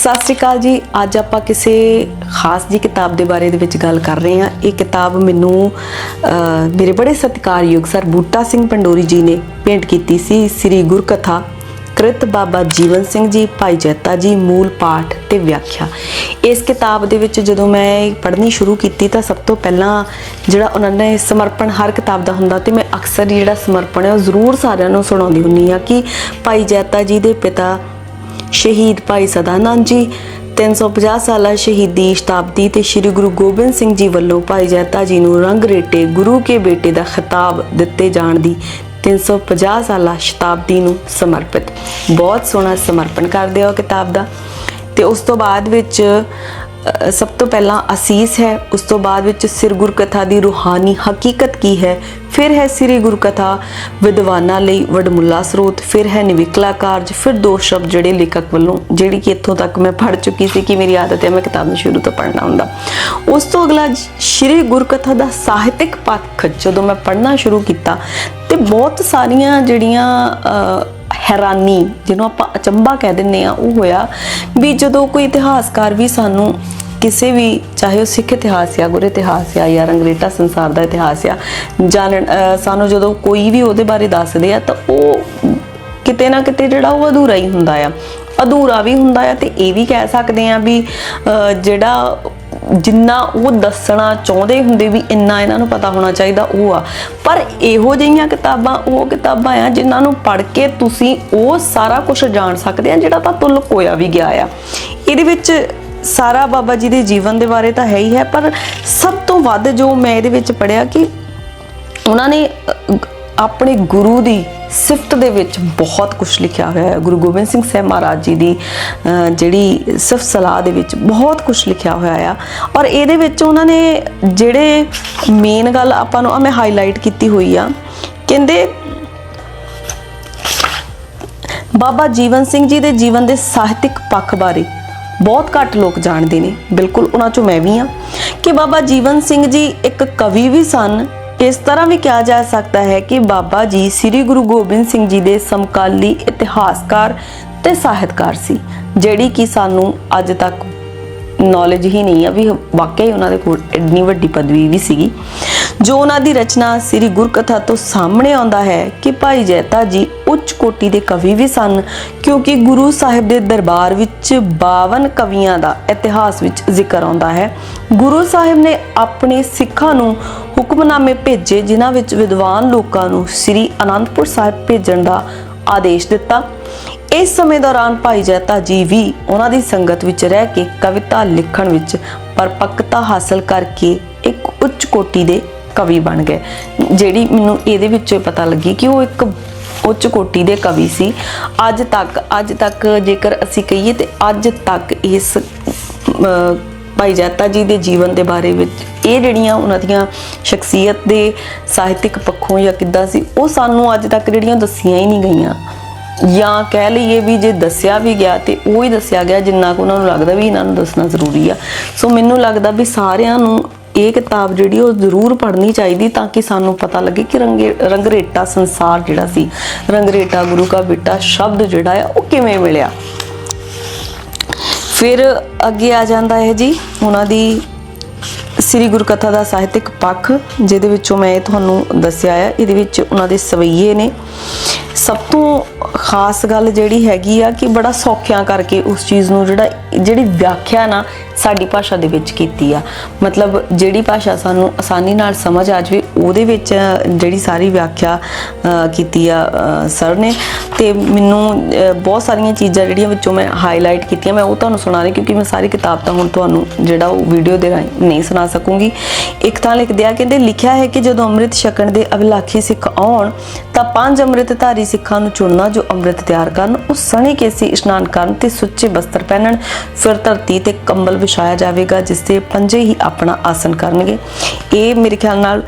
ਸਤਿ ਸ਼੍ਰੀ ਅਕਾਲ ਜੀ। ਅੱਜ ਆਪਾਂ ਕਿਸੇ ਖਾਸ ਜੀ ਕਿਤਾਬ ਦੇ ਬਾਰੇ ਦੇ ਵਿੱਚ ਗੱਲ ਕਰ ਰਹੇ ਹਾਂ। ਇਹ ਕਿਤਾਬ ਮੈਨੂੰ ਮੇਰੇ ਬੜੇ ਸਤਿਕਾਰਯੋਗ ਸਰ ਬੂਟਾ ਸਿੰਘ ਪੰਡੋਰੀ ਜੀ ਨੇ ਭੇਂਟ ਕੀਤੀ ਸੀ। ਸ੍ਰੀ ਗੁਰਕਥਾ ਕ੍ਰਿਤ ਬਾਬਾ ਜੀਵਨ ਸਿੰਘ ਜੀ, ਭਾਈ ਜੈਤਾ ਜੀ, ਮੂਲ ਪਾਠ ਤੇ ਵਿਆਖਿਆ। ਇਸ ਕਿਤਾਬ ਦੇ ਵਿੱਚ ਜਦੋਂ ਮੈਂ ਪੜ੍ਹਨੀ ਸ਼ੁਰੂ ਕੀਤੀ ਤਾਂ ਸਭ ਤੋਂ ਪਹਿਲਾਂ ਜਿਹੜਾ ਉਹਨਾਂ ਨੇ ਸਮਰਪਣ ਹਰ ਕਿਤਾਬ ਦਾ ਹੁੰਦਾ ਤੇ ਮੈਂ ਅਕਸਰ ਹੀ ਜਿਹੜਾ ਸਮਰਪਣ ਹੈ ਉਹ ਜ਼ਰੂਰ ਸਾਰਿਆਂ ਨੂੰ ਸੁਣਾਉਂਦੀ ਹੁੰਨੀ ਆ ਕਿ ਭਾਈ ਜੈਤਾ ਜੀ ਦੇ ਪਿਤਾ ਸ਼ਹੀਦ ਭਾਈ ਸਦਾਨੰਦ ਜੀ 350 ਸਾਲਾ ਸ਼ਹੀਦੀ ਸ਼ਤਾਬਦੀ ਤੇ ਸ੍ਰੀ ਗੁਰੂ ਗੋਬਿੰਦ ਸਿੰਘ ਜੀ ਵੱਲੋਂ ਭਾਈ ਜੈਤਾ ਜੀ ਨੂੰ ਰੰਗ ਰੇਟੇ ਗੁਰੂ ਕੇ ਬੇਟੇ ਦਾ ਖਿਤਾਬ ਦਿੱਤੇ ਜਾਣ ਦੀ 350 ਸਾਲਾ ਸ਼ਤਾਬਦੀ ਨੂੰ ਸਮਰਪਿਤ। ਬਹੁਤ ਸੋਹਣਾ ਸਮਰਪਣ ਕਰਦੇ ਹੋ ਕਿਤਾਬ ਦਾ। ਤੇ ਉਸ ਤੋਂ ਬਾਅਦ ਵਿੱਚ ਸਭ ਤੋਂ ਪਹਿਲਾਂ ਅਸੀਸ ਹੈ, ਉਸ ਤੋਂ ਬਾਅਦ ਵਿੱਚ ਸਿਰ ਗੁਰਕਥਾ ਦੀ ਰੂਹਾਨੀ ਹਕੀਕਤ ਕੀ ਹੈ? ਫਿਰ ਹੈ ਸ੍ਰੀ ਗੁਰਕਥਾ, ਵਿਦਵਾਨਾਂ ਲਈ ਵਡਮੁੱਲਾ ਸਰੋਤ, ਫਿਰ ਹੈ ਨਿਵਿਕਲਾ ਕਾਰਜ, ਫਿਰ ਦੋ ਸ਼ਬਦ ਜਿਹੜੇ ਲੇਖਕ ਵੱਲੋਂ, ਜਿਹੜੀ ਕਿ ਇੱਥੋਂ ਤੱਕ ਮੈਂ ਪੜ੍ਹ ਚੁੱਕੀ ਸੀ ਕਿ ਮੇਰੀ ਆਦਤ ਹੈ, ਮੈਂ ਕਿਤਾਬ ਨੂੰ ਸ਼ੁਰੂ ਤੋਂ ਪੜ੍ਹਨਾ ਹੁੰਦਾ। ਉਸ ਤੋਂ ਅਗਲਾ ਸ੍ਰੀ ਗੁਰਕਥਾ ਦਾ ਸਾਹਿਤਿਕ ਪੱਖ ਜਦੋਂ ਮੈਂ ਪੜ੍ਹਨਾ ਸ਼ੁਰੂ ਕੀਤਾ, ਤੇ ਬਹੁਤ ਸਾਰੀਆਂ ਜਿਹੜੀਆਂ ਹੈਰਾਨੀ, ਜਿਹਨੂੰ ਆਪਾਂ ਅਚੰਭਾ ਕਹਿ ਦਿੰਨੇ ਆ ਉਹ ਹੋਇਆ ਵੀ ਜਦੋਂ ਕੋਈ ਇਤਿਹਾਸਕਾਰ ਵੀ ਸਾਨੂੰ ਕਿਸੇ ਵੀ, ਚਾਹੇ ਉਹ ਸਿੱਖ ਇਤਿਹਾਸ ਆ ਗੁਰ ਇਤਿਹਾਸ ਆ ਜਾਂ ਰੰਗਰੇਟਾ ਸੰਸਾਰ ਦਾ ਇਤਿਹਾਸ ਆ ਜਾਣਨ ਸਾਨੂੰ ਜਦੋਂ ਕੋਈ ਵੀ ਉਹਦੇ ਬਾਰੇ ਦੱਸਦੇ ਆ, ਤਾਂ ਉਹ ਕਿਤੇ ਨਾ ਕਿਤੇ ਜਿਹੜਾ ਉਹ ਅਧੂਰਾ ਹੀ ਹੁੰਦਾ ਆ। ਅਧੂਰਾ ਵੀ ਹੁੰਦਾ ਆ ਤੇ ਇਹ ਵੀ ਕਹਿ ਸਕਦੇ ਆ ਵੀ, ਅਹ ਜਿਹੜਾ ਜਿੰਨਾ ਉਹ ਦੱਸਣਾ ਚਾਹੁੰਦੇ ਹੁੰਦੇ ਵੀ ਇੰਨਾ ਇਹਨਾਂ ਨੂੰ ਪਤਾ ਹੋਣਾ ਚਾਹੀਦਾ ਉਹ ਆ। ਪਰ ਇਹੋ ਜਿਹੀਆਂ ਕਿਤਾਬਾਂ ਉਹ ਕਿਤਾਬਾਂ ਆ ਜਿਨ੍ਹਾਂ ਨੂੰ ਪੜ੍ਹ ਕੇ ਤੁਸੀਂ ਉਹ ਸਾਰਾ ਕੁਝ ਜਾਣ ਸਕਦੇ ਆ ਜਿਹੜਾ ਤਾਂ ਤੁਲ ਲੁਕੋਇਆ ਵੀ ਗਿਆ ਆ। ਇਹਦੇ ਵਿੱਚ ਸਾਰਾ ਬਾਬਾ ਜੀ ਦੇ ਜੀਵਨ ਦੇ ਬਾਰੇ ਤਾਂ ਹੈ ਹੀ ਹੈ, ਪਰ ਸਭ ਤੋਂ ਵੱਧ ਜੋ ਮੈਂ ਇਹਦੇ ਵਿੱਚ ਪੜਿਆ ਕਿ ਉਹਨਾਂ ਨੇ ਆਪਣੇ ਗੁਰੂ ਦੀ ਸਿਫਤ ਦੇ ਵਿੱਚ ਬਹੁਤ ਕੁਝ ਲਿਖਿਆ ਹੋਇਆ ਹੈ। ਗੁਰੂ ਗੋਬਿੰਦ ਸਿੰਘ ਸਾਹਿਬ ਮਹਾਰਾਜ ਜੀ ਦੀ ਅ, ਜਿਹੜੀ ਸਿਫਤ ਸਲਾਹ ਦੇ ਵਿੱਚ ਬਹੁਤ ਕੁਝ ਲਿਖਿਆ ਹੋਇਆ ਆ। ਔਰ ਇਹਦੇ ਵਿੱਚ ਉਹਨਾਂ ਨੇ ਜਿਹੜੇ ਮੇਨ ਗੱਲ ਆਪਾਂ ਨੂੰ ਮੈਂ ਹਾਈਲਾਈਟ ਕੀਤੀ ਹੋਈ ਆ। ਕਹਿੰਦੇ ਬਾਬਾ ਜੀਵਨ ਸਿੰਘ ਜੀ ਦੇ ਜੀਵਨ ਦੇ ਸਾਹਿਤਿਕ ਪੱਖ ਬਾਰੇ ਬਹੁਤ ਘੱਟ ਲੋਕ ਜਾਣਦੇ ਨੇ। ਬਿਲਕੁਲ ਉਹਨਾਂ ਚੋਂ ਮੈਂ ਵੀ ਹਾਂ। ਕਿ ਬਾਬਾ ਜੀਵਨ ਸਿੰਘ ਜੀ ਇੱਕ ਕਵੀ ਵੀ ਸਨ ਇਸ ਤਰ੍ਹਾਂ ਵੀ ਕਿਹਾ ਜਾ ਸਕਦਾ ਹੈ ਕਿ ਬਾਬਾ ਜੀ ਸ੍ਰੀ ਗੁਰੂ ਗੋਬਿੰਦ ਸਿੰਘ ਜੀ ਦੇ ਸਮਕਾਲੀ ਇਤਿਹਾਸਕਾਰ ਤੇ ਸਾਹਿਤਕਾਰ ਸੀ, ਜਿਹੜੀ ਕਿ ਸਾਨੂੰ ਅੱਜ ਤੱਕ ਨੌਲੇਜ ਹੀ ਨਹੀਂ ਆ ਵੀ ਵਾਕਈ ਉਹਨਾਂ ਦੇ ਕੋਲ ਇੰਨੀ ਵੱਡੀ ਪਦਵੀ ਵੀ ਸੀਗੀ। ਜੋ ਉਹਨਾਂ ਦੀ ਰਚਨਾ ਸ੍ਰੀ ਗੁਰਕਥਾ ਤੋਂ ਸਾਹਮਣੇ ਆਉਂਦਾ ਹੈ ਕਿ ਭਾਈ ਜੈਤਾ ਜੀ ਉੱਚ ਕੋਟੀ ਦੇ ਕਵੀ ਵੀ ਸਨ, ਕਿਉਂਕਿ ਗੁਰੂ ਸਾਹਿਬ ਦੇ ਦਰਬਾਰ ਵਿੱਚ 52 ਕਵੀਆਂ ਦਾ ਇਤਿਹਾਸ ਵਿੱਚ ਜ਼ਿਕਰ ਆਉਂਦਾ ਹੈ। ਗੁਰੂ ਸਾਹਿਬ ਨੇ ਆਪਣੇ ਸਿੱਖਾਂ ਨੂੰ ਹੁਕਮਨਾਮੇ ਭੇਜੇ, ਜਿਨ੍ਹਾਂ ਵਿੱਚ ਵਿਦਵਾਨ ਲੋਕਾਂ ਨੂੰ ਸ੍ਰੀ ਅਨੰਦਪੁਰ ਸਾਹਿਬ ਭੇਜਣ ਦਾ ਆਦੇਸ਼ ਦਿੱਤਾ। ਇਸ ਸਮੇਂ ਦੌਰਾਨ ਭਾਈ ਜੈਤਾ ਜੀ ਵੀ ਉਹਨਾਂ ਦੀ ਸੰਗਤ ਵਿੱਚ ਰਹਿ ਕੇ ਕਵਿਤਾ ਲਿਖਣ ਵਿੱਚ ਪਰਪੱਕਤਾ ਹਾਸਲ ਕਰਕੇ ਇੱਕ ਉੱਚ ਕੋਟੀ ਦੇ ਕਵੀ ਬਣ ਗਏ। ਜਿਹੜੀ ਮੈਨੂੰ ਇਹਦੇ ਵਿੱਚੋਂ ਪਤਾ ਲੱਗੀ ਕਿ ਉਹ ਇੱਕ ਉੱਚ ਕੋਟੀ ਦੇ ਕਵੀ ਸੀ। ਅੱਜ ਤੱਕ ਅੱਜ ਤੱਕ ਜੇਕਰ ਅਸੀਂ ਕਹੀਏ ਤੇ ਅੱਜ ਤੱਕ ਇਸ ਭਾਈ ਜੈਤਾ ਜੀ ਦੇ ਜੀਵਨ ਦੇ ਬਾਰੇ ਵਿੱਚ ਇਹ ਜਿਹੜੀਆਂ ਉਹਨਾਂ ਦੀਆਂ ਸ਼ਖਸੀਅਤ ਦੇ ਸਾਹਿਤਿਕ ਪੱਖੋਂ ਜਾਂ ਕਿੱਦਾਂ ਸੀ, ਉਹ ਸਾਨੂੰ ਅੱਜ ਤੱਕ ਜਿਹੜੀਆਂ ਦੱਸੀਆਂ ਹੀ ਨਹੀਂ ਗਈਆਂ। ਜਾਂ ਕਹਿ ਲਈਏ ਵੀ ਜੇ ਦੱਸਿਆ ਵੀ ਗਿਆ ਤੇ ਉਹ ਹੀ ਦੱਸਿਆ ਗਿਆ, ਜਿੰਨਾ ਕੁ ਉਹਨਾਂ ਨੂੰ ਲੱਗਦਾ ਵੀ ਇਹਨਾਂ ਨੂੰ ਦੱਸਣਾ ਜ਼ਰੂਰੀ ਆ। ਸੋ ਮੈਨੂੰ ਲੱਗਦਾ ਵੀ ਸਾਰਿਆਂ ਨੂੰ ਇਹ ਕਿਤਾਬ ਜਿਹੜੀ ਉਹ ਜ਼ਰੂਰ ਪੜ੍ਹਨੀ ਚਾਹੀਦੀ ਤਾਂ ਕਿ ਸਾਨੂੰ ਪਤਾ ਲੱਗੇ ਕਿ ਰੰਗੇ ਰੰਗਰੇਟਾ ਸੰਸਾਰ ਜਿਹੜਾ ਸੀ, ਰੰਗਰੇਟਾ ਗੁਰੂ ਕਾ ਬੇਟਾ ਸ਼ਬਦ ਜਿਹੜਾ ਹੈ, ਉਹ ਕਿਵੇਂ ਮਿਲਿਆ? ਫਿਰ ਅੱਗੇ ਆ ਜਾਂਦਾ ਹੈ ਜੀ, ਉਹਨਾਂ ਦੀ ਸ੍ਰੀ ਗੁਰੂ ਕਥਾ ਦਾ ਸਾਹਿਤਿਕ ਪੱਖ, ਜਿਹਦੇ ਵਿੱਚੋਂ ਮੈਂ ਤੁਹਾਨੂੰ ਦੱਸਿਆ ਹੈ ਇਹਦੇ ਵਿੱਚ ਉਹਨਾਂ ਦੇ ਸਵਈਏ ਨੇ। ਸਭ ਤੋਂ ਖਾਸ ਗੱਲ ਜਿਹੜੀ ਹੈਗੀ ਆ ਕਿ ਬੜਾ ਸੌਖਿਆਂ ਕਰਕੇ ਉਸ ਚੀਜ਼ ਨੂੰ ਜਿਹੜਾ, ਜਿਹੜੀ ਵਿਆਖਿਆ ਨਾ ਸਾਡੀ ਭਾਸ਼ਾ ਦੇ ਵਿੱਚ ਕੀਤੀ ਆ। ਮਤਲਬ ਜਿਹੜੀ ਭਾਸ਼ਾ ਸਾਨੂੰ ਆਸਾਨੀ ਨਾਲ ਸਮਝ ਆ ਜਾਵੇ ਉਹਦੇ ਵਿੱਚ ਜਿਹੜੀ ਸਾਰੀ ਵਿਆਖਿਆ ਕੀਤੀ ਆ ਸਰ ਨੇ। ਤੇ ਮੈਨੂੰ ਬਹੁਤ ਸਾਰੀਆਂ ਚੀਜ਼ਾਂ ਜਿਹੜੀਆਂ ਵਿੱਚੋਂ ਮੈਂ ਹਾਈਲਾਈਟ ਕੀਤੀਆਂ, ਮੈਂ ਉਹ ਤੁਹਾਨੂੰ ਸੁਣਾ ਰਹੀ ਕਿਉਂਕਿ ਮੈਂ ਸਾਰੀ ਕਿਤਾਬ ਤਾਂ ਹੁਣ ਤੁਹਾਨੂੰ ਜਿਹੜਾ ਉਹ ਵੀਡੀਓ ਦੇ ਰਾਹੀਂ ਨਹੀਂ ਸੁਣਾ ਸਕੂੰਗੀ। ਇੱਕ ਤਾਂ ਲਿਖਦੇ ਆ, ਕਹਿੰਦੇ ਲਿਖਿਆ ਹੈ ਕਿ ਜਦੋਂ ਅੰਮ੍ਰਿਤ ਛਕਣ ਦੇ ਅਭਿਲਾਖੀ ਸਿੱਖ ਆਉਣ, ਤਾਂ ਪੰਜ ਅੰਮ੍ਰਿਤਧਾਰੀ ਸਿੱਖਾਂ ਨੂੰ ਚੁਣਨਾ ਜੋ ਅੰਮ੍ਰਿਤ ਤਿਆਰ ਕਰਨ, ਉਹ ਸਣੇ ਕੇਸੀ ਇਸ਼ਨਾਨ ਕਰਨ ਤੇ ਸੁੱਚੇ ਬਸਤਰ ਪਹਿਨਣ, ਫਿਰ ਧਰਤੀ ਤੇ ਕੰਬਲ ਵਿਛਾਇਆ ਜਾਵੇਗਾ, ਜਿਸ ਤੇ ਪੰਜੇ ਹੀ ਆਪਣਾ ਆਸਨ ਕਰਨਗੇ। ਇਹ ਮੇਰੇ ਖਿਆਲ ਨਾਲ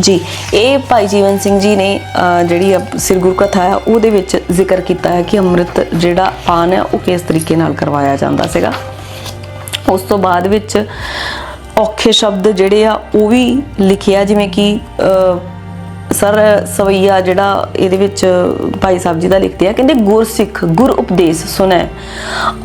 ਜੀ, ਇਹ ਭਾਈ ਜੀਵਨ ਸਿੰਘ ਜੀ ਨੇ ਜਿਹੜੀ ਅਪ- ਸਿਰ ਗੁਰਕਥਾ ਹੈ, ਉਹਦੇ ਵਿੱਚ ਜ਼ਿਕਰ ਕੀਤਾ ਹੈ ਕਿ ਅੰਮ੍ਰਿਤ ਜਿਹੜਾ ਪਾਨ ਹੈ, ਉਹ ਕਿਸ ਤਰੀਕੇ ਨਾਲ ਕਰਵਾਇਆ ਜਾਂਦਾ ਸੀਗਾ। ਉਸ ਤੋਂ ਬਾਅਦ ਵਿੱਚ ਔਖੇ ਸ਼ਬਦ ਜਿਹੜੇ ਆ, ਉਹ ਵੀ ਲਿਖਿਆ, ਜਿਵੇਂ ਕਿ ਸਰ ਸਵਈਆ ਜਿਹੜਾ ਇਹਦੇ ਵਿੱਚ ਭਾਈ ਸਾਹਿਬ ਜੀ ਦਾ ਲਿਖਦੇ ਆ, ਕਹਿੰਦੇ ਗੁਰ ਸਿੱਖ ਗੁਰ ਉਪਦੇਸ਼ ਸੁਣੈ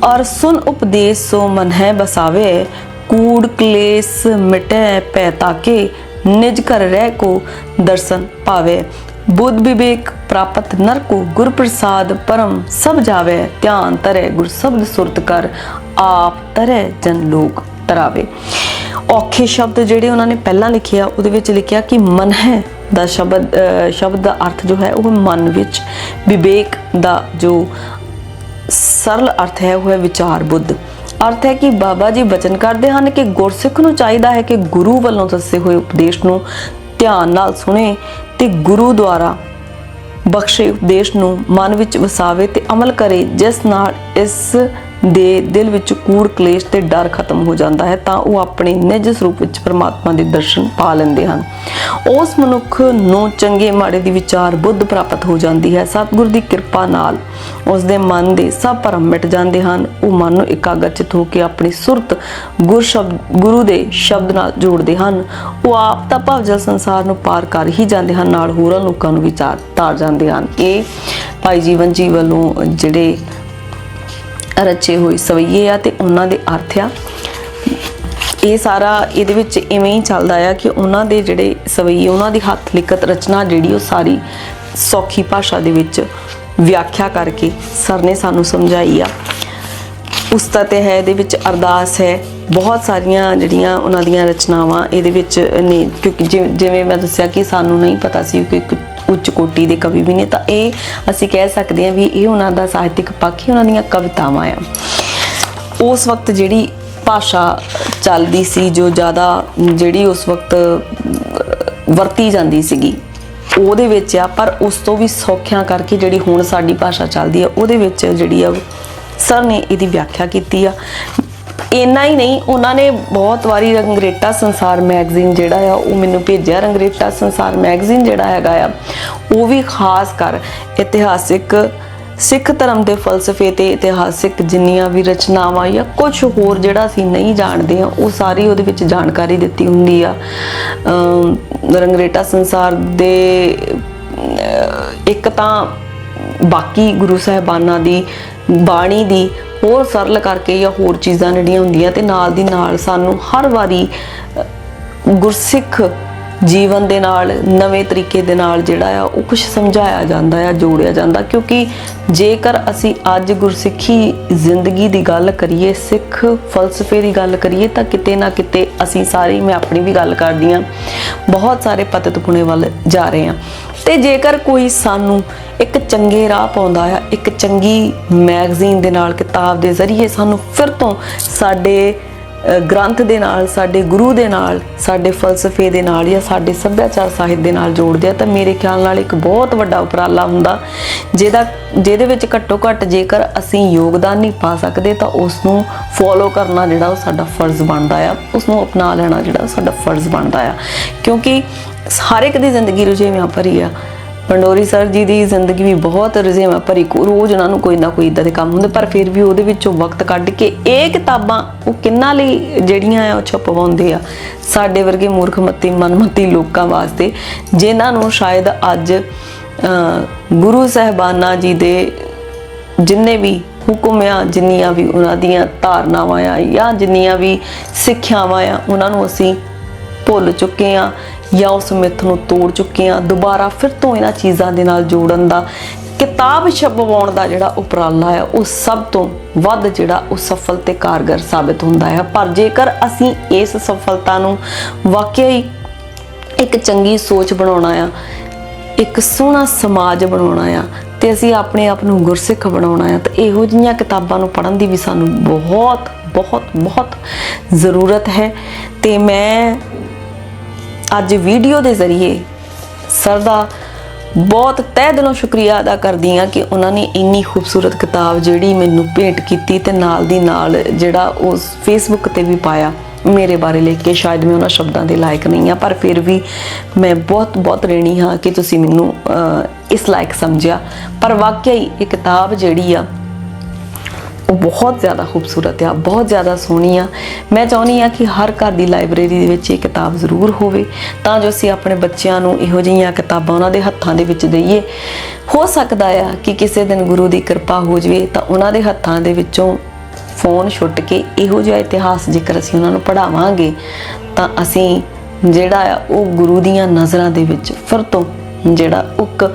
ਔਰ ਸੁਨ ਉਪਦੇਸ਼ ਸੋ ਮਨ ਹੈ ਬਸਾਵੇ, ਕੂੜ ਕਲੇਸ਼ ਮਿਟੈ ਪੈ ਤਾਕੇ ਨਿਜ ਘਰ ਰਹਿ ਕੋ ਦਰਸ਼ਨ ਪਾਵੇ। ਬੁੱਧ ਵਿਵੇਕ ਪ੍ਰਾਪਤ ਨਰ ਕੋ ਗੁਰ ਪ੍ਰਸਾਦ ਪਰਮ ਸਭ ਜਾਵੇ। ਧਿਆਨ ਤਰੇ ਗੁਰ ਸ਼ਬਦ ਸੁਰਤ ਕਰ, ਆਪ ਤਰੇ ਜਨ ਲੋਕ ਤਰਾਵੇ ਔਖੇ ਸ਼ਬਦ ਜਿਹੜੇ ਉਹਨਾਂ ਨੇ ਪਹਿਲਾਂ ਲਿਖਿਆ, ਉਹਦੇ ਵਿੱਚ ਲਿਖਿਆ ਕਿ ਮਨ ਹੈ ਦਾ ਸ਼ਬਦ ਸ਼ਬਦ ਦਾ ਅਰਥ ਜੋ ਹੈ, ਉਹ ਮਨ ਵਿੱਚ ਵਿਵੇਕ ਦਾ ਜੋ ਸਰਲ ਅਰਥ ਹੈ, ਉਹ ਹੈ ਵਿਚਾਰ ਬੁੱਧ। ਅਰਥ ਹੈ ਕਿ ਬਾਬਾ ਜੀ ਬਚਨ ਕਰਦੇ ਹਨ ਕਿ ਗੁਰਸਿੱਖ ਨੂੰ ਚਾਹੀਦਾ ਹੈ ਕਿ ਗੁਰੂ ਵੱਲੋਂ ਦੱਸੇ ਹੋਏ ਉਪਦੇਸ਼ ਨੂੰ ਧਿਆਨ ਨਾਲ ਸੁਣੇ ਤੇ ਗੁਰੂ ਦੁਆਰਾ ਬਖਸ਼ੇ ਉਪਦੇਸ਼ ਨੂੰ ਮਨ ਵਿੱਚ ਵਸਾਵੇ ਤੇ ਅਮਲ ਕਰੇ, ਜਿਸ ਨਾਲ ਇਸ ਦੇ ਦਿਲ ਵਿੱਚ ਕੂੜ, ਕਲੇਸ਼ ਤੇ ਡਰ ਖਤਮ ਹੋ ਜਾਂਦਾ ਹੈ, ਤਾਂ ਉਹ ਆਪਣੇ ਨਿਜ ਸਰੂਪ ਵਿੱਚ ਪਰਮਾਤਮਾ ਦੇ ਦਰਸ਼ਨ ਪਾ ਲੈਂਦੇ ਹਨ। ਉਸ ਮਨੁੱਖ ਨੂੰ ਚੰਗੇ ਮਾੜੇ ਦੀ ਵਿਚਾਰ ਬੁੱਧ ਪ੍ਰਾਪਤ ਹੋ ਜਾਂਦੀ ਹੈ। ਸਤਿਗੁਰ ਦੀ ਕਿਰਪਾ ਨਾਲ ਉਸ ਦੇ ਮਨ ਦੇ ਸਭ ਭਰਮ ਮਿਟ ਜਾਂਦੇ ਹਨ। ਉਹ ਮਨ ਨੂੰ ਇਕਾਗਰਚਿਤ ਹੋ ਕੇ ਆਪਣੀ ਸੁਰਤ ਗੁਰ ਸ਼ਬਦ, ਗੁਰੂ ਦੇ ਸ਼ਬਦ ਨਾਲ ਜੋੜਦੇ ਹਨ। ਉਹ ਆਪ ਤਾਂ ਭਵਜਲ ਸੰਸਾਰ ਨੂੰ ਪਾਰ ਕਰ ਹੀ ਜਾਂਦੇ ਹਨ, ਨਾਲ ਹੋਰਾਂ ਲੋਕਾਂ ਨੂੰ ਵਿਚਾਰ ਤਾਰ ਜਾਂਦੇ ਹਨ। ਇਹ ਭਾਈ ਜੀਵਨ ਜੀ ਵੱਲੋਂ ਜਿਹੜੇ ਰਚੇ ਹੋਏ ਸਵਈਏ ਆ ਤੇ ਉਹਨਾਂ ਦੇ ਅਰਥ ਆ। ਇਹ ਸਾਰਾ ਇਹਦੇ ਵਿੱਚ ਇਵੇਂ ਹੀ ਚੱਲਦਾ ਆ ਕਿ ਉਹਨਾਂ ਦੇ ਜਿਹੜੇ ਸਵਈਏ, ਉਹਨਾਂ ਦੀ ਹੱਥ ਲਿਖਤ ਰਚਨਾ ਜਿਹੜੀ ਉਹ ਸਾਰੀ ਸੌਖੀ ਭਾਸ਼ਾ ਦੇ ਵਿੱਚ ਵਿਆਖਿਆ ਕਰਕੇ ਸਰ ਨੇ ਸਾਨੂੰ ਸਮਝਾਈ ਆ। ਉਸਤਤ ਹੈ, ਇਹਦੇ ਵਿੱਚ ਅਰਦਾਸ ਹੈ। ਬਹੁਤ ਸਾਰੀਆਂ ਜਿਹੜੀਆਂ ਉਹਨਾਂ ਦੀਆਂ ਰਚਨਾਵਾਂ ਇਹਦੇ ਵਿੱਚ ਨੇ, ਕਿਉਂਕਿ ਜਿਵੇਂ- ਜਿਵੇਂ ਮੈਂ ਦੱਸਿਆ ਕਿ ਸਾਨੂੰ ਨਹੀਂ ਪਤਾ ਸੀ ਕਿ ਉੱਚ ਕੋਟੀ ਦੇ ਕਵੀ ਵੀ ਨੇ, ਤਾਂ ਇਹ ਅਸੀਂ ਕਹਿ ਸਕਦੇ ਹਾਂ ਵੀ ਇਹ ਉਹਨਾਂ ਦਾ ਸਾਹਿਤਿਕ ਪੱਖ ਹੀ ਉਹਨਾਂ ਦੀਆਂ ਕਵਿਤਾਵਾਂ ਆ। ਉਸ ਵਕਤ ਜਿਹੜੀ ਭਾਸ਼ਾ ਚੱਲਦੀ ਸੀ, ਜੋ ਜ਼ਿਆਦਾ ਜਿਹੜੀ ਉਸ ਵਕਤ ਵਰਤੀ ਜਾਂਦੀ ਸੀਗੀ, ਉਹਦੇ ਵਿੱਚ ਆ, ਪਰ ਉਸ ਤੋਂ ਵੀ ਸੌਖਿਆਂ ਕਰਕੇ ਜਿਹੜੀ ਹੁਣ ਸਾਡੀ ਭਾਸ਼ਾ ਚੱਲਦੀ ਆ, ਉਹਦੇ ਵਿੱਚ ਜਿਹੜੀ ਆ ਸਰ ਨੇ ਇਹਦੀ ਵਿਆਖਿਆ ਕੀਤੀ ਆ। ਇੰਨਾ ਹੀ ਨਹੀਂ, ਉਹਨਾਂ ਨੇ ਬਹੁਤ ਵਾਰੀ ਰੰਗਰੇਟਾ ਸੰਸਾਰ ਮੈਗਜ਼ੀਨ ਜਿਹੜਾ ਆ, ਉਹ ਮੈਨੂੰ ਭੇਜਿਆ। ਰੰਗਰੇਟਾ ਸੰਸਾਰ ਮੈਗਜ਼ੀਨ ਜਿਹੜਾ ਹੈਗਾ ਆ, ਉਹ ਵੀ ਖਾਸ ਕਰ ਇਤਿਹਾਸਿਕ ਸਿੱਖ ਧਰਮ ਦੇ ਫਲਸਫੇ ਤੇ ਇਤਿਹਾਸਿਕ ਜਿੰਨੀਆਂ ਵੀ ਰਚਨਾਵਾਂ ਜਾਂ ਕੁਝ ਹੋਰ ਜਿਹੜਾ ਅਸੀਂ ਨਹੀਂ ਜਾਣਦੇ ਆ, ਉਹ ਸਾਰੀ ਉਹਦੇ ਵਿੱਚ ਜਾਣਕਾਰੀ ਦਿੱਤੀ ਹੁੰਦੀ ਆ। ਰੰਗਰੇਟਾ ਸੰਸਾਰ ਦੇ ਇੱਕ ਤਾਂ ਬਾਕੀ ਗੁਰੂ ਸਾਹਿਬਾਨਾਂ ਦੀ ਬਾਣੀ ਦੀ ਹੋਰ ਸਰਲ ਕਰਕੇ ਜਾਂ ਹੋਰ ਚੀਜ਼ਾਂ ਜਿਹੜੀਆਂ ਹੁੰਦੀਆਂ ਤੇ ਨਾਲ ਦੀ ਨਾਲ ਸਾਨੂੰ ਹਰ ਵਾਰੀ ਗੁਰਸਿੱਖ ਜੀਵਨ ਦੇ ਨਾਲ, ਨਵੇਂ ਤਰੀਕੇ ਦੇ ਨਾਲ ਜਿਹੜਾ ਆ, ਉਹ ਕੁਝ ਸਮਝਾਇਆ ਜਾਂਦਾ ਆ, ਜੋੜਿਆ ਜਾਂਦਾ। ਕਿਉਂਕਿ ਜੇਕਰ ਅਸੀਂ ਅੱਜ ਗੁਰਸਿੱਖੀ ਜ਼ਿੰਦਗੀ ਦੀ ਗੱਲ ਕਰੀਏ, ਸਿੱਖ ਫਲਸਫੇ ਦੀ ਗੱਲ ਕਰੀਏ, ਤਾਂ ਕਿਤੇ ਨਾ ਕਿਤੇ ਅਸੀਂ ਸਾਰੀ ਮੈਂ ਆਪਣੀ ਵੀ ਗੱਲ ਕਰਦੀ ਆ ਬਹੁਤ ਸਾਰੇ ਪਤਿਤ ਪੁਣੇ ਵੱਲ ਜਾ ਰਹੇ ਆ ਤੇ ਜੇਕਰ ਕੋਈ ਸਾਨੂੰ ਇੱਕ ਚੰਗੇ ਰਾਹ ਪਾਉਂਦਾ ਆ, ਇੱਕ ਚੰਗੀ ਮੈਗਜ਼ੀਨ ਦੇ ਨਾਲ, ਕਿਤਾਬ ਦੇ ਜ਼ਰੀਏ ਸਾਨੂੰ ਫਿਰ ਤੋਂ ਸਾਡੇ ਗ੍ਰੰਥ ਦੇ ਨਾਲ, ਸਾਡੇ ਗੁਰੂ ਦੇ ਨਾਲ, ਸਾਡੇ ਫਲਸਫੇ ਦੇ ਨਾਲ ਜਾਂ ਸਾਡੇ ਸੱਭਿਆਚਾਰ ਸਾਹਿਤ ਦੇ ਨਾਲ ਜੋੜਦੇ ਆ, ਤਾਂ ਮੇਰੇ ਖਿਆਲ ਨਾਲ ਇੱਕ ਬਹੁਤ ਵੱਡਾ ਉਪਰਾਲਾ ਹੁੰਦਾ। ਜਿਹਦਾ, ਜਿਹਦੇ ਵਿੱਚ ਘੱਟੋ ਘੱਟ ਜੇਕਰ ਅਸੀਂ ਯੋਗਦਾਨ ਨਹੀਂ ਪਾ ਸਕਦੇ, ਤਾਂ ਉਸ ਨੂੰ ਫੋਲੋ ਕਰਨਾ ਜਿਹੜਾ ਉਹ ਸਾਡਾ ਫਰਜ਼ ਬਣਦਾ ਆ ਉਸ ਨੂੰ ਅਪਣਾ ਲੈਣਾ ਜਿਹੜਾ ਉਹ ਸਾਡਾ ਫਰਜ਼ ਬਣਦਾ ਆ। ਕਿਉਂਕਿ ਹਰ ਇੱਕ ਦੀ ਜ਼ਿੰਦਗੀ ਰੁਝੇਵਾਂ ਭਰੀ ਆ। ਪੰਡੋਰੀ ਸਰ ਜੀ ਦੀ ਜ਼ਿੰਦਗੀ ਵੀ ਬਹੁਤ ਰੁਝੇਵਾਂ ਭਰੀ। ਰੋਜ਼ ਉਹਨਾਂ ਨੂੰ ਕੋਈ ਨਾ ਕੋਈ ਇਦਾਂ ਦੇ ਕੰਮ ਹੁੰਦੇ ਪਰ ਫਿਰ ਵੀ ਉਹਦੇ ਵਿੱਚੋਂ ਵਕਤ ਕੱਢ ਕੇ ਇਹ ਕਿਤਾਬਾਂ ਉਹ ਕਿੰਨਾਂ ਲਈ ਜਿਹੜੀਆਂ ਆ ਉਹ ਛਪਵਾਉਂਦੇ ਆ। ਸਾਡੇ ਵਰਗੇ ਮੂਰਖਮਤੀ ਮਨਮਤੀ ਲੋਕਾਂ ਵਾਸਤੇ ਜਿਨ੍ਹਾਂ ਨੂੰ ਸ਼ਾਇਦ ਅੱਜ ਅਹ, ਗੁਰੂ ਸਾਹਿਬਾਨਾਂ ਜੀ ਦੇ ਜਿੰਨੇ ਵੀ ਹੁਕਮ ਆ ਜਿੰਨੀਆਂ ਵੀ ਉਹਨਾਂ ਦੀਆਂ ਧਾਰਨਾਵਾਂ ਆ ਜਾਂ ਜਿੰਨੀਆਂ ਵੀ ਸਿੱਖਿਆਵਾਂ ਆ ਉਹਨਾਂ ਨੂੰ ਅਸੀਂ ਭੁੱਲ ਚੁੱਕੇ ਆ। ਜਾਂ ਉਸ ਮਿੱਥ ਨੂੰ ਤੋੜ ਚੁੱਕੇ ਆ ਦੁਬਾਰਾ ਫਿਰ ਤੋਂ ਇਹਨਾਂ ਚੀਜ਼ਾਂ ਦੇ ਨਾਲ ਜੋੜਨ ਦਾ, ਕਿਤਾਬ ਛਪਵਾਉਣ ਦਾ ਜਿਹੜਾ ਉਪਰਾਲਾ ਆ ਉਹ ਸਭ ਤੋਂ ਵੱਧ ਜਿਹੜਾ ਉਹ ਸਫਲ ਤੇ ਕਾਰਗਰ ਸਾਬਿਤ ਹੁੰਦਾ ਹੈ। ਪਰ ਜੇਕਰ ਅਸੀਂ ਇਸ ਸਫਲਤਾ ਨੂੰ ਵਾਕਿਆ ਹੀ ਇੱਕ ਚੰਗੀ ਸੋਚ ਬਣਾਉਣਾ ਆ, ਇੱਕ ਸੋਹਣਾ ਸਮਾਜ ਬਣਾਉਣਾ ਆ, ਤੇ ਅਸੀਂ ਆਪਣੇ ਆਪ ਨੂੰ ਗੁਰਸਿੱਖ ਬਣਾਉਣਾ ਆ, ਤਾਂ ਇਹੋ ਜਿਹੀਆਂ ਕਿਤਾਬਾਂ ਨੂੰ ਪੜ੍ਹਨ ਦੀ ਵੀ ਸਾਨੂੰ ਬਹੁਤ ਬਹੁਤ ਬਹੁਤ ਜ਼ਰੂਰਤ ਹੈ। ਤੇ ਮੈਂ ਅੱਜ ਵੀਡੀਓ ਦੇ ਜ਼ਰੀਏ ਸਰ ਦਾ ਬਹੁਤ ਤਹਿ ਦਿਲੋਂ ਸ਼ੁਕਰੀਆ ਅਦਾ ਕਰਦੀ ਹਾਂ ਕਿ ਉਹਨਾਂ ਨੇ ਇੰਨੀ ਖੂਬਸੂਰਤ ਕਿਤਾਬ ਜਿਹੜੀ ਮੈਨੂੰ ਭੇਂਟ ਕੀਤੀ ਤੇ ਨਾਲ ਦੀ ਨਾਲ ਜਿਹੜਾ ਉਸ ਫੇਸਬੁੱਕ ਤੇ ਵੀ ਪਾਇਆ, ਮੇਰੇ ਬਾਰੇ ਲਿਖ ਕੇ ਸ਼ਾਇਦ ਮੈਂ ਉਹਨਾਂ ਸ਼ਬਦਾਂ ਦੇ ਲਾਇਕ ਨਹੀਂ ਆ ਪਰ ਫਿਰ ਵੀ ਮੈਂ ਬਹੁਤ ਬਹੁਤ ਰੇਣੀ ਹਾਂ ਕਿ ਤੁਸੀਂ ਮੈਨੂੰ ਇਸ ਲਾਇਕ ਸਮਝਿਆ। ਪਰ ਵਾਕਿਆ ਹੀ ਇਹ ਕਿਤਾਬ ਜਿਹੜੀ ਆ ਉਹ ਬਹੁਤ ਜ਼ਿਆਦਾ ਖੂਬਸੂਰਤ ਆ, ਬਹੁਤ ਜ਼ਿਆਦਾ ਸੋਹਣੀ ਆ। ਮੈਂ ਚਾਹੁੰਦੀ ਆ ਕਿ ਹਰ ਘਰ ਦੀ ਲਾਇਬ੍ਰੇਰੀ ਦੇ ਵਿੱਚ ਇਹ ਕਿਤਾਬ ਜ਼ਰੂਰ ਹੋਵੇ, ਤਾਂ ਜੋ ਅਸੀਂ ਆਪਣੇ ਬੱਚਿਆਂ ਨੂੰ ਇਹੋ ਜਿਹੀਆਂ ਕਿਤਾਬਾਂ ਉਹਨਾਂ ਦੇ ਹੱਥਾਂ ਦੇ ਵਿੱਚ ਦਈਏ। ਹੋ ਸਕਦਾ ਆ ਕਿ ਕਿਸੇ ਦਿਨ ਗੁਰੂ ਦੀ ਕਿਰਪਾ ਹੋ ਜਵੇ, ਤਾਂ ਉਹਨਾਂ ਦੇ ਹੱਥਾਂ ਦੇ ਵਿੱਚੋਂ ਫੋਨ ਛੁੱਟ ਕੇ ਇਹੋ ਜਿਹਾ ਇਤਿਹਾਸ ਜੇਕਰ ਅਸੀਂ ਉਹਨਾਂ ਨੂੰ ਪੜਾਵਾਂਗੇ ਤਾਂ ਅਸੀਂ ਜਿਹੜਾ ਆ ਉਹ ਗੁਰੂ ਦੀਆਂ ਨਜ਼ਰਾਂ ਦੇ ਵਿੱਚ ਫਿਰ ਤੋਂ ਜਿਹੜਾ ਇੱਕ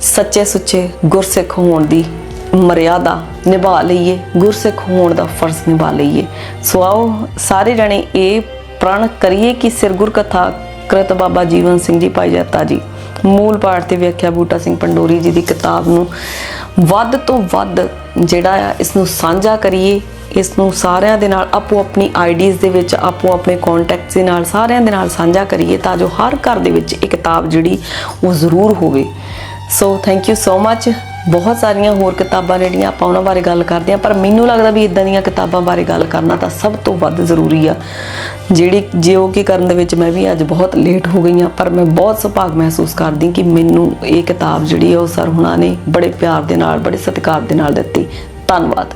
ਸੱਚੇ ਸੁੱਚੇ ਗੁਰਸਿੱਖ ਹੋਣ ਦੀ ਮਰਿਆਦਾ ਨਿਭਾ ਲਈਏ, ਗੁਰਸਿੱਖ ਹੋਣ ਦਾ ਫਰਜ਼ ਨਿਭਾ ਲਈਏ। ਸੋ ਆਓ ਸਾਰੇ ਜਣੇ ਇਹ ਪ੍ਰਣ ਕਰੀਏ ਕਿ ਸਿਰ ਗੁਰ ਕਥਾ ਕ੍ਰਿਤ ਬਾਬਾ ਜੀਵਨ ਸਿੰਘ ਜੀ ਭਾਈ ਜੱਤਾ ਜੀ। ਮੂਲ ਪਾਠ ਤੇ ਵਿਆਖਿਆ ਬੂਟਾ ਸਿੰਘ ਪੰਡੋਰੀ ਜੀ ਦੀ ਕਿਤਾਬ ਨੂੰ ਵੱਧ ਤੋਂ ਵੱਧ ਜਿਹੜਾ ਆ ਇਸ ਨੂੰ ਸਾਂਝਾ ਕਰੀਏ ਇਸ ਨੂੰ ਸਾਰਿਆਂ ਦੇ ਨਾਲ ਆਪੋ ਆਪਣੀ ਆਈਡੀਜ਼ ਦੇ ਵਿੱਚ ਆਪੋ ਆਪਣੇ ਕੰਟੈਕਟਸ ਦੇ ਨਾਲ, ਸਾਰਿਆਂ ਦੇ ਨਾਲ ਸਾਂਝਾ ਕਰੀਏ ਤਾਂ ਜੋ ਹਰ ਘਰ ਦੇ ਵਿੱਚ ਇਹ ਕਿਤਾਬ ਜਿਹੜੀ ਉਹ ਜ਼ਰੂਰ ਹੋਵੇ। ਸੋ ਥੈਂਕ ਯੂ ਸੋ ਮੱਚ ਬਹੁਤ ਸਾਰੀਆਂ ਹੋਰ ਕਿਤਾਬਾਂ ਜਿਹੜੀਆਂ ਆਪਾਂ ਉਹਨਾਂ ਬਾਰੇ ਗੱਲ ਕਰਦੇ ਹਾਂ, ਪਰ ਮੈਨੂੰ ਲੱਗਦਾ ਵੀ ਇਦਾਂ ਦੀਆਂ ਕਿਤਾਬਾਂ ਬਾਰੇ ਗੱਲ ਕਰਨਾ ਤਾਂ ਸਭ ਤੋਂ ਵੱਧ ਜ਼ਰੂਰੀ ਆ। ਜਿਹੜੀ ਜੋ ਕਿ ਕਰਨ ਦੇ ਵਿੱਚ ਮੈਂ ਵੀ ਅੱਜ ਬਹੁਤ ਲੇਟ ਹੋ ਗਈ ਹਾਂ, ਪਰ ਮੈਂ ਬਹੁਤ ਸੁਭਾਗ ਮਹਿਸੂਸ ਕਰਦੀ ਕਿ ਮੈਨੂੰ ਇਹ ਕਿਤਾਬ ਜਿਹੜੀ ਆ ਉਹ ਸਰ ਹੁਣਾਂ ਨੇ ਬੜੇ ਪਿਆਰ ਦੇ ਨਾਲ, ਬੜੇ ਸਤਿਕਾਰ ਦੇ ਨਾਲ ਦਿੱਤੀ। ਧੰਨਵਾਦ।